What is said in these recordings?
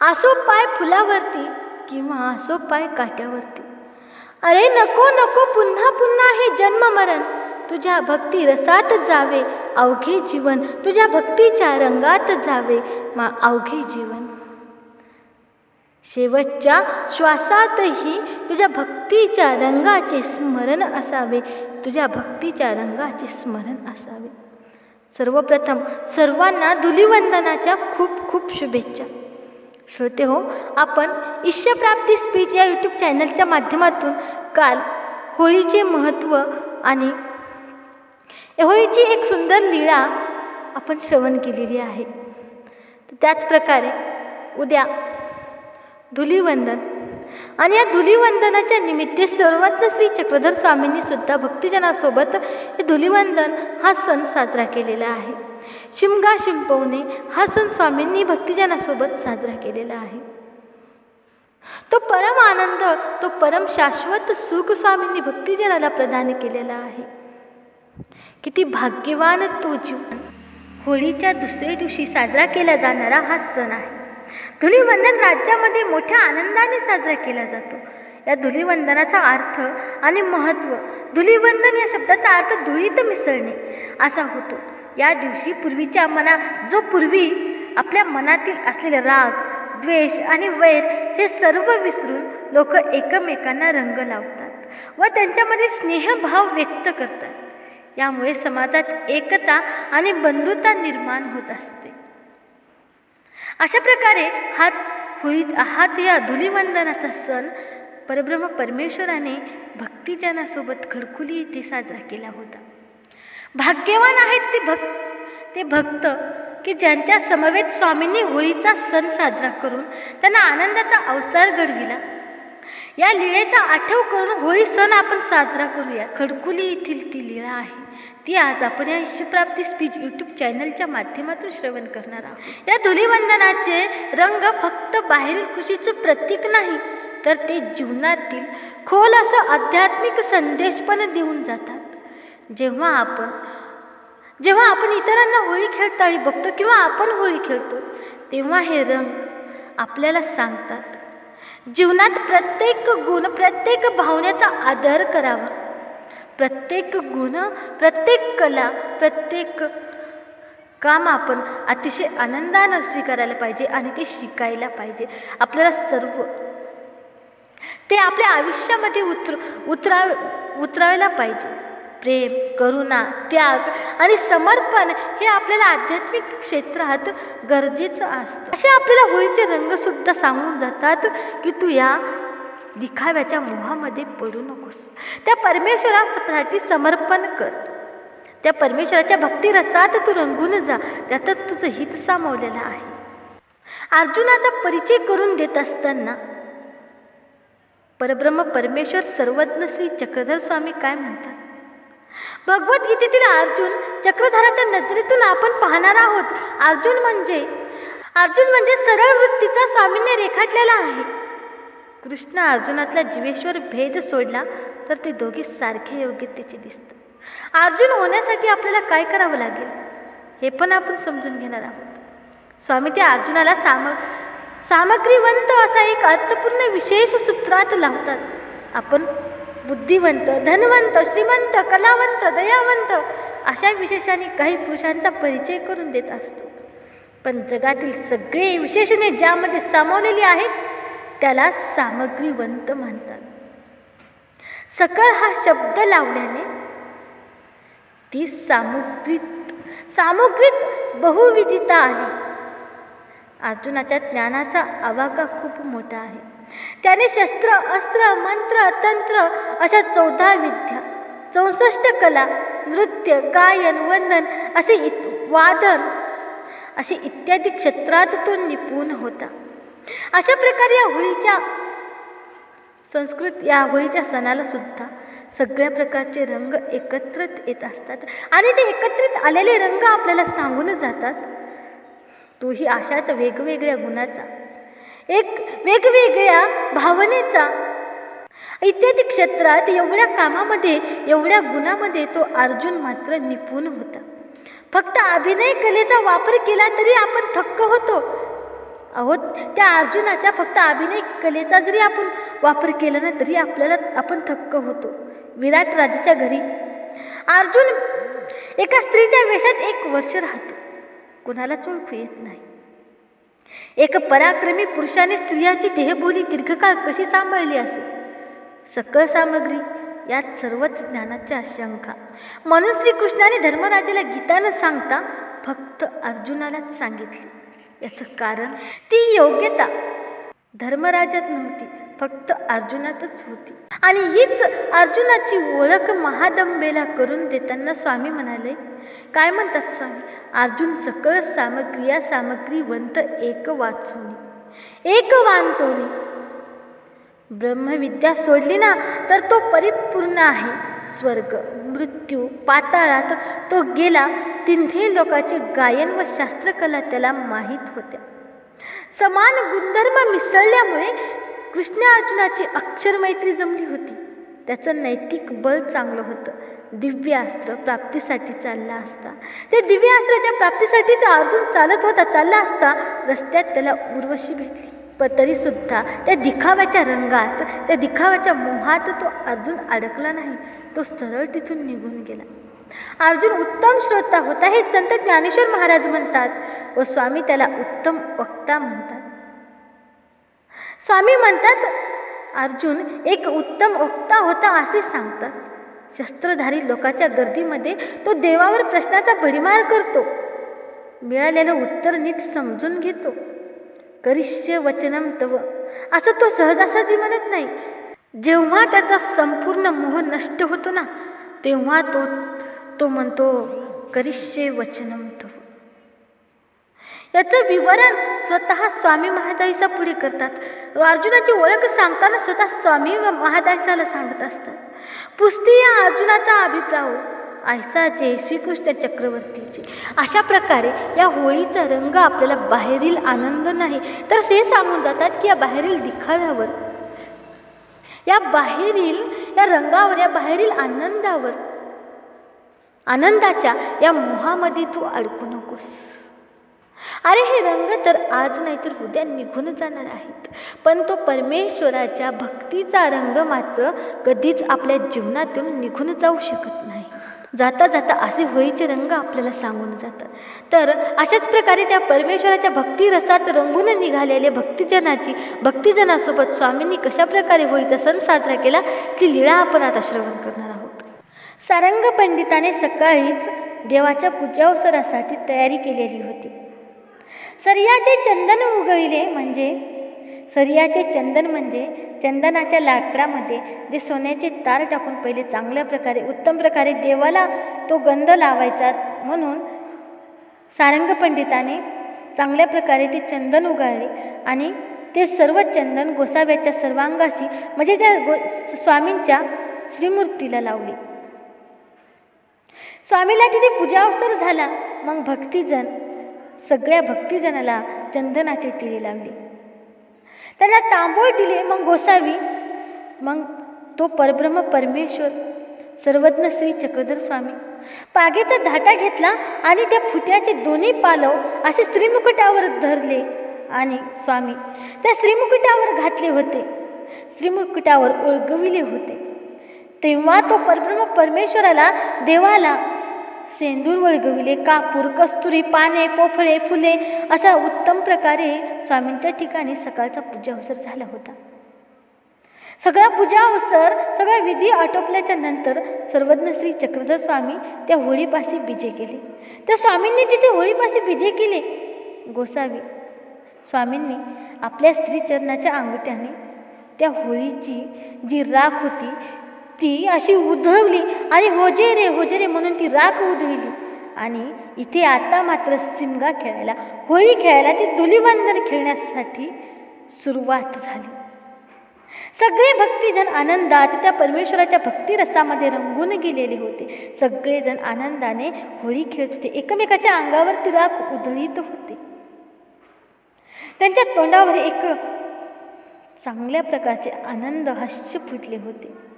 असो पाय फुलावरती किंवा असो पाय काट्यावरती. अरे नको नको पुन्हा पुन्हा हे जन्म मरण तुझ्या भक्ती रसात जावे अवघे जीवन. तुझ्या भक्तीच्या रंगात जावे मा अवघे जीवन. शेवटच्या श्वासातही तुझ्या भक्तीच्या रंगाचे स्मरण असावे. तुझ्या भक्तीच्या रंगाचे स्मरण असावे. सर्वप्रथम सर्वांना धुलिवंदनाच्या खूप खूप शुभेच्छा. श्रोते हो आपण ईश्यप्राप्ती स्पीच या यूट्यूब चॅनलच्या माध्यमातून काल होळीचे महत्त्व आणि होळीची एक सुंदर लीळा आपण श्रवण केलेली आहे. त्याचप्रकारे उद्या धुलीवंदन आणि या धुलीवंदनाच्या निमित्ते सर्वत्र श्री चक्रधर स्वामींनी सुद्धा भक्तिजनासोबत हे धुलीवंदन हा सण साजरा केलेला आहे. शिमगा शिंपवणे हा सण स्वामींनी भक्तिजनासोबत साजरा केलेला आहे. तो परम आनंद तो परम शाश्वत सुख स्वामींनी भक्तिजनाला प्रदान केलेला आहे. किती भाग्यवान तो जीवन होळीच्या दुसऱ्या दिवशी साजरा केला जाणारा हा सण आहे. धुलीवंदन राज्यामध्ये मोठ्या आनंदाने साजरा केला जातो. या धुलीवंदनाचा अर्थ आणि महत्त्व धुलिवंदन या शब्दाचा अर्थ धुळीत मिसळणे असा होतो. या दिवशी पूर्वीच्या मना जो पूर्वी आपल्या मनातील असलेले राग द्वेष आणि वैर हे सर्व विसरून लोक एकमेकांना रंग लावतात व त्यांच्यामध्ये स्नेहभाव व्यक्त करतात. यामुळे समाजात एकता आणि बंधुता निर्माण होत असते. अशा प्रकारे हा होळी हाच या धुलीवंदनाचा सण परब्रह्म परमेश्वराने भक्तिजनासोबत खडकुली येथे साजरा केला होता. भाग्यवान आहेत ते भक्त. ते भक्त की ज्यांच्या समवेत स्वामींनी होळीचा सण साजरा करून त्यांना आनंदाचा अवसर घडविला. या लीळेचा आठव करून होळी सण आपण साजरा करूया. खडकुली येथील ती लीळा आहे. ती आज आपण या इष्टप्राप्ती स्पीच यूट्यूब चॅनलच्या माध्यमातून श्रवण करणार आहोत. या धुलीवंदनाचे रंग फक्त बाहेरील खुशीचं प्रतीक नाही तर ते जीवनातील खोल असं आध्यात्मिक संदेश पण देऊन जातात. जेव्हा आपण जेव्हा आपण इतरांना होळी खेळताळी बघतो किंवा आपण होळी खेळतो तेव्हा हे रंग आपल्याला सांगतात. जीवनात प्रत्येक गुण प्रत्येक भावनेचा आदर करावा. प्रत्येक गुण प्रत्येक कला प्रत्येक काम आपण अतिशय आनंदानं स्वीकारायला पाहिजे आणि ते शिकायला पाहिजे. आपल्याला सर्व ते आपल्या आयुष्यामध्ये उतर उतरा उतरायला पाहिजे. प्रेम करुणा त्याग आणि समर्पण हे आपल्याला आध्यात्मिक क्षेत्रात गरजेचं असतं. असे आपल्याला होळीचे रंगसुद्धा सांगून जातात की तू या दिखाव्याच्या मोहामध्ये पडू नकोस. त्या परमेश्वरासाठी समर्पण कर. त्या परमेश्वराच्या भक्तिरसात तू रंगून जा. त्यातच तुझं हित सामावलेलं आहे. अर्जुनाचा परिचय करून देत असताना परब्रह्म परमेश्वर सर्वज्ञ श्री चक्रधर स्वामी काय म्हणतात? भगवद्गीतेतील अर्जुन चक्रधराच्या नजरेतून आपण पाहणार आहोत. अर्जुन म्हणजे अर्जुन म्हणजे सरळ वृत्तीचा स्वामींनी रेखाटलेला आहे. कृष्ण अर्जुनातला जीवेश्वर भेद सोडला तर ते दोघे सारखे योग्यतेचे दिसतात. अर्जुन होण्यासाठी आपल्याला काय करावं लागेल? हे पण आपण समजून घेणार आहोत. स्वामी ते अर्जुनाला साम सामग्रीवंत असा एक अर्थपूर्ण विशेष सूत्रात लावतात. आपण बुद्धिवंत धनवंत श्रीमंत कलावंत दयावंत अशा विशेषाने काही पुरुषांचा परिचय करून देत असतो. पण जगातील सगळे विशेषणे ज्यामध्ये सामावलेली आहेत त्याला सामग्रीवंत म्हणतात. सकळ हा शब्द लावल्याने ती सामुग्रीत सामुग्रीत बहुविधिता आली. अर्जुनाच्या ज्ञानाचा आवाका खूप मोठा आहे. त्याने शस्त्र अस्त्र मंत्र तंत्र अशा चौदा विद्या चौसष्ट कला नृत्य गायन वंदन असे इत वादन असे इत्यादी क्षेत्रात तो निपुण होता. अशा प्रकारे या होळीच्या संस्कृत या होळीच्या सणाला सुद्धा सगळ्या प्रकारचे रंग एकत्रित येत असतात. आणि ते एकत्रित आलेले रंग आपल्याला सांगून जातात. तोही अशाच वेगवेगळ्या गुणाचा. एक वेगवेगळ्या भावनेचा. इत्यादी क्षेत्रात एवढ्या कामामध्ये एवढ्या गुणामध्ये तो अर्जुन मात्र निपुण होता. फक्त अभिनय कलेचा वापर केला तरी आपण थक्क होतो. अहो त्या अर्जुनाच्या फक्त अभिनय कलेचा जरी आपण वापर केला ना तरी आपल्याला आपण थक्क होतो. विराट राजाच्या घरी. अर्जुन एका स्त्रीच्या वेशात एक वर्ष राहतो. कुणालाच ओळखू येत नाही. एक पराक्रमी पुरुषाने स्त्रियाची देहबोली दीर्घकाळ कशी सांभाळली असेल? सकळ सामग्री यात सर्वच ज्ञानाच्या शंका म्हणून श्रीकृष्णाने धर्मराजाला गीता न सांगता फक्त अर्जुनालाच सांगितली. याचं कारण ती योग्यता धर्मराजात नव्हती. फक्त अर्जुनातच होती. आणि हीच अर्जुनाची ओळख महादंबेला करून देताना स्वामी म्हणाले काय म्हणतात स्वामी? अर्जुन सकळ सामग्री या सामग्रीवंत एक वाचोनी एक वाचोनी ब्रह्मविद्या सोडली ना तर तो परिपूर्ण आहे. स्वर्ग मृत्यू पाताळात तो गेला तिन्ही लोकांचे गायन व शास्त्रकला त्याला माहीत होत्या. समान गुणधर्म मिसळल्यामुळे कृष्ण अर्जुनाची अक्षरमैत्री जमली होती. त्याचं नैतिक बळ चांगलं होतं. दिव्यास्त्र प्राप्तीसाठी चालला असता. ते दिव्यास्त्राच्या प्राप्तीसाठी तर अर्जुन चालत होता चालला असता. रस्त्यात त्याला उर्वशी भेटली. पण तरीसुद्धा त्या दिखाव्याच्या रंगात त्या दिखाव्याच्या मोहात तो अर्जुन अडकला नाही. तो सरळ तिथून निघून गेला. अर्जुन उत्तम श्रोता होता हे संत ज्ञानेश्वर महाराज म्हणतात. व स्वामी त्याला उत्तम वक्ता म्हणतात. स्वामी म्हणतात अर्जुन एक उत्तम वक्ता होता असे सांगतात. शस्त्रधारी लोकांच्या गर्दीमध्ये तो देवावर प्रश्नाचा भडीमार करतो. मिळालेलं उत्तर नीट समजून घेतो. करिष्य वचनम तव. असं तो सहजासहजी म्हणत नाही. जेव्हा त्याचा संपूर्ण मोह नष्ट होतो ना तेव्हा तो तो म्हणतो करिष्य वचनम तव. याचं विवरण स्वतः स्वामी महादाईसा पुढे करतात. अर्जुनाची ओळख सांगताना स्वतः स्वामी महादाईसाला सांगत असतात. पुस्ती या अर्जुनाचा अभिप्राव हो. आयसा जय श्रीकृष्ण चक्रवर्तीचे. अशा प्रकारे या होळीचा रंग आपल्याला बाहेरील आनंद नाही तर हे सांगून जातात की या बाहेरील दिखाव्यावर या बाहेरील या रंगावर या बाहेरील आनंदावर आनंदाच्या या मोहामध्ये तू अडकू नकोस. अरे हे रंग तर आज नाही तर उद्या निघून जाणार आहेत. पण तो परमेश्वराच्या भक्तीचा रंग मात्र कधीच आपल्या जीवनातून निघून जाऊ शकत नाही. जाता जाता असे होळीचे रंग आपल्याला सांगून जातात. तर अशाच प्रकारे त्या परमेश्वराच्या भक्तिरसात रंगून निघालेल्या भक्तिजनाची भक्तिजनासोबत स्वामींनी कशाप्रकारे होळीचा सण साजरा केला ती लीळा आपण आता श्रवण करणार आहोत. सारंग पंडिताने सकाळीच देवाच्या पूजावसरासाठी तयारी केलेली होती. सर्याचे चंदन उगविले म्हणजे? सर्याचे चंदन म्हणजे चंदनाच्या लाकडामध्ये जे सोन्याचे तार टाकून पहिले चांगल्या प्रकारे उत्तम प्रकारे देवाला तो गंध लावायचा म्हणून सारंग पंडिताने चांगल्या प्रकारे ते चंदन उगाळले आणि ते सर्व चंदन गोसाव्याच्या सर्वांगाशी म्हणजे त्या गो स्वामींच्या श्रीमूर्तीला लावले. स्वामीला तिथे पूजा अवसर झाला. मग भक्तिजन सगळ्या भक्तिजनाला चंदनाचे टिळे लावले. त्यांना तांबूळ दिले मग गोसावी मग तो परब्रह्म परमेश्वर सर्वज्ञ श्री चक्रधर स्वामी. पागेचा धाटा घेतला आणि त्या फुट्याचे दोन्ही पालव असे श्रीमुकुटावर धरले आणि स्वामी त्या श्रीमुकुटावर घातले होते. श्रीमुकुटावर ओळगविले होते. तेव्हा तो परब्रह्म परमेश्वराला देवाला सेंदूर वळगविले कापूर कस्तुरी पाने पोफळे फुले अशा उत्तम प्रकारे स्वामींच्या ठिकाणी सकाळचा पूजा अवसर झाला होता. सगळा पूजा अवसर सगळा विधी आटोपल्याच्या नंतर सर्वज्ञ श्री चक्रधर स्वामी त्या होळीपाशी बिजे केले. त्या स्वामींनी तिथे होळीपाशी बिजे केले. गोसावी स्वामींनी आपल्या स्त्रीचरणाच्या अंगठ्याने त्या होळीची जी राख होती ती अशी उधळली आणि होजे रे होजे रे म्हणून ती राख उधळली. आणि इथे आता मात्र सिमगा खेळायला होळी खेळायला ती धुलीवंदन खेळण्यासाठी सुरुवात झाली. सगळे भक्तिजन आनंदात त्या परमेश्वराच्या भक्तिरसामध्ये रंगून गेलेले होते. सगळेजण आनंदाने होळी खेळत होते. एकमेकाच्या अंगावर ती राख उधळीत होते. त्यांच्या तोंडावर एक चांगल्या प्रकारचे आनंद हास्य फुटले होते.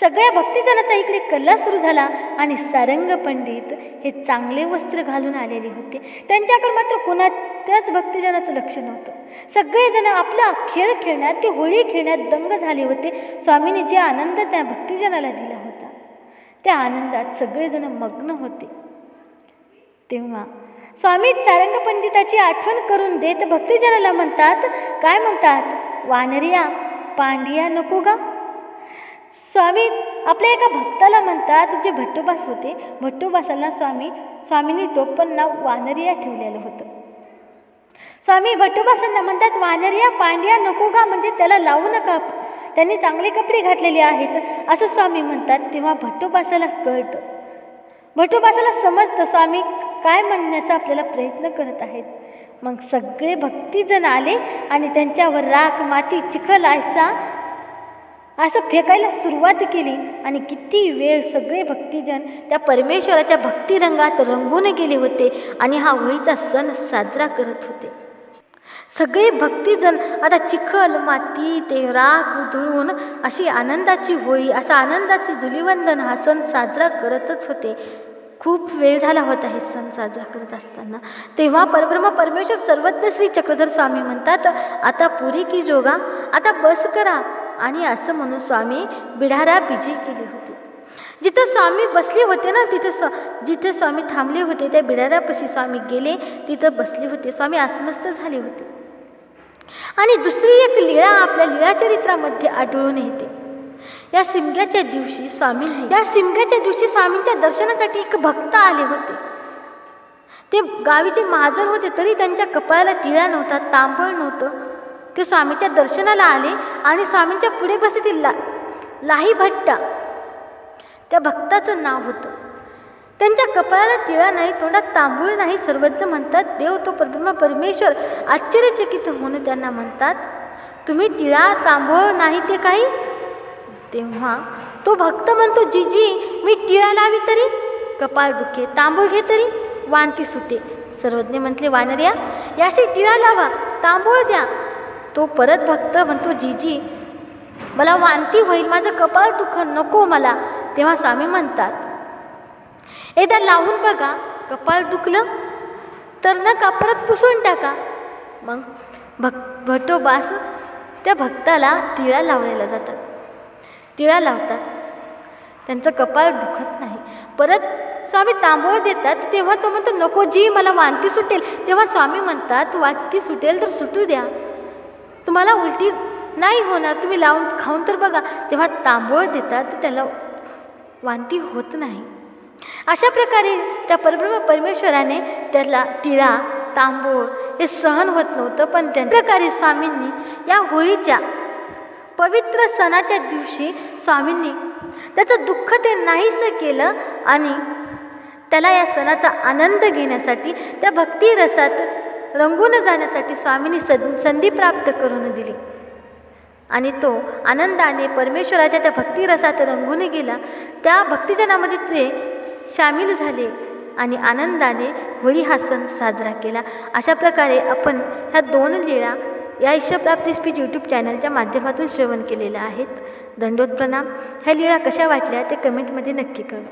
सगळ्या भक्तिजनाचा इकडे कल्ला सुरू झाला आणि सारंग पंडित हे चांगले वस्त्र घालून आलेले होते. त्यांच्याकडे मात्र कोणाच्याच भक्तिजनाचं लक्ष नव्हतं. सगळेजण आपला खेळ खेळण्यात ते होळी खेळण्यात दंग झाले होते. स्वामीने जे आनंद त्या भक्तिजनाला दिला होता त्या आनंदात सगळेजण मग्न होते. तेव्हा स्वामी सारंग पंडिताची आठवण करून देत भक्तिजनाला म्हणतात काय म्हणतात? वानरिया पांडिया नको गा. स्वामी आपल्या एका भक्ताला म्हणतात जे भट्टोबास होते भट्टोबासाला स्वामी स्वामींनी टोपण नाव वानरिया ठेवलेलं होतं. स्वामी भट्टोबासांना म्हणतात वानरिया पांड्या नको का म्हणजे त्याला लावू नका. त्यांनी चांगले कपडे घातलेले आहेत. असं स्वामी म्हणतात तेव्हा भट्टोबासाला कळतं. भट्टोबासाला समजतं स्वामी काय म्हणण्याचा आपल्याला प्रयत्न करत आहेत? मग सगळे भक्तीजण आले आणि त्यांच्यावर राख माती चिखल आयसा असं फेकायला सुरुवात केली आणि किती वेळ सगळे भक्तिजन त्या परमेश्वराच्या भक्तिरंगात रंगून गेले होते आणि हा होळीचा सण साजरा करत होते. सगळे भक्तिजन आता चिखल माती ते राख धुळून अशी आनंदाची होळी असा आनंदाची धुलिवंदन हा सण साजरा करतच होते. खूप वेळ झाला होता हे सण साजरा करत असताना. तेव्हा परब्रह्म परमेश्वर सर्वज्ञ श्री चक्रधर स्वामी म्हणतात आता पुरी की जोगा आता बस करा आणि असं म्हणून स्वामी बिढारा विजय केले होते. जिथं स्वामी बसले होते ना तिथं स्वा जिथे स्वामी थांबले होते त्या बिडाऱ्यापाशी स्वामी गेले तिथं बसले होते. स्वामी आसनस्थ झाले होते. आणि दुसरी एक लीळा आपल्या लीळाचरित्रामध्ये आढळून येते. या सिमग्याच्या दिवशी स्वामी या सिमग्याच्या दिवशी स्वामींच्या दर्शनासाठी एक भक्त आले होते. ते गावीचे महाजन होते तरी त्यांच्या कपाळाला टिळा नव्हता तांबळ नव्हतं ते स्वामीच्या दर्शनाला आले आणि स्वामींच्या पुढे बसतील ला लाही भट्टा. त्या भक्ताचं नाव होतं. त्यांच्या कपाळाला तिळा नाही तोंडात तांबूळ नाही सर्वज्ञ म्हणतात देव तो परब्रह्मा परमेश्वर आश्चर्यचकित होणं त्यांना म्हणतात तुम्ही तिळा तांबूळ नाही ते काही? तेव्हा तो भक्त म्हणतो जीजी मी तिळा लावी तरी कपाळ दुखे तांबूळ घे तरी वांती सुटे. सर्वज्ञ म्हटले वानर्या याशी तिळा लावा तांबूळ द्या तो परत भक्त म्हणतो जीजी मला वांती होईल माझं कपाळ दुखन नको मला. तेव्हा स्वामी म्हणतात एकदा लावून बघा कपाळ दुखलं तर नका परत पुसून टाका. मग भक भटोबास त्या भक्ताला तिळा लावलेला जातात. तिळा लावतात. त्यांचं कपाळ दुखत नाही. परत स्वामी तांबूळ देतात. तेव्हा तो म्हणतो नको जी मला वांती सुटेल. तेव्हा स्वामी म्हणतात वांती सुटेल तर सुटू द्या. तुम्हाला उलटी नाही होणार. तुम्ही लावून खाऊन तर बघा. तेव्हा तांबूळ देतात त्याला वांती होत नाही. अशा प्रकारे त्या परब्रह्म परमेश्वराने त्याला तिळा तांबूळ हे सहन होत नव्हतं पण त्या प्रकारे स्वामींनी या होळीच्या पवित्र सणाच्या दिवशी स्वामींनी त्याचं दुःख ते नाहीसं केलं आणि त्याला या सणाचा आनंद घेण्यासाठी त्या भक्तिरसात रंगून जाण्यासाठी स्वामींनी सं संधी प्राप्त करून दिली. आणि तो आनंदाने परमेश्वराच्या त्या भक्तिरसात रंगून गेला. त्या भक्तिजनामध्ये ते सामील झाले आणि आनंदाने होळी हा सण साजरा केला. अशा प्रकारे आपण ह्या दोन लीळा या ईश्वरप्राप्ती स्पीच यूट्यूब चॅनलच्या माध्यमातून श्रवण केलेल्या आहेत. दंडोत प्रणाम. ह्या लीळा कशा वाटल्या ते कमेंटमध्ये नक्की कळवा.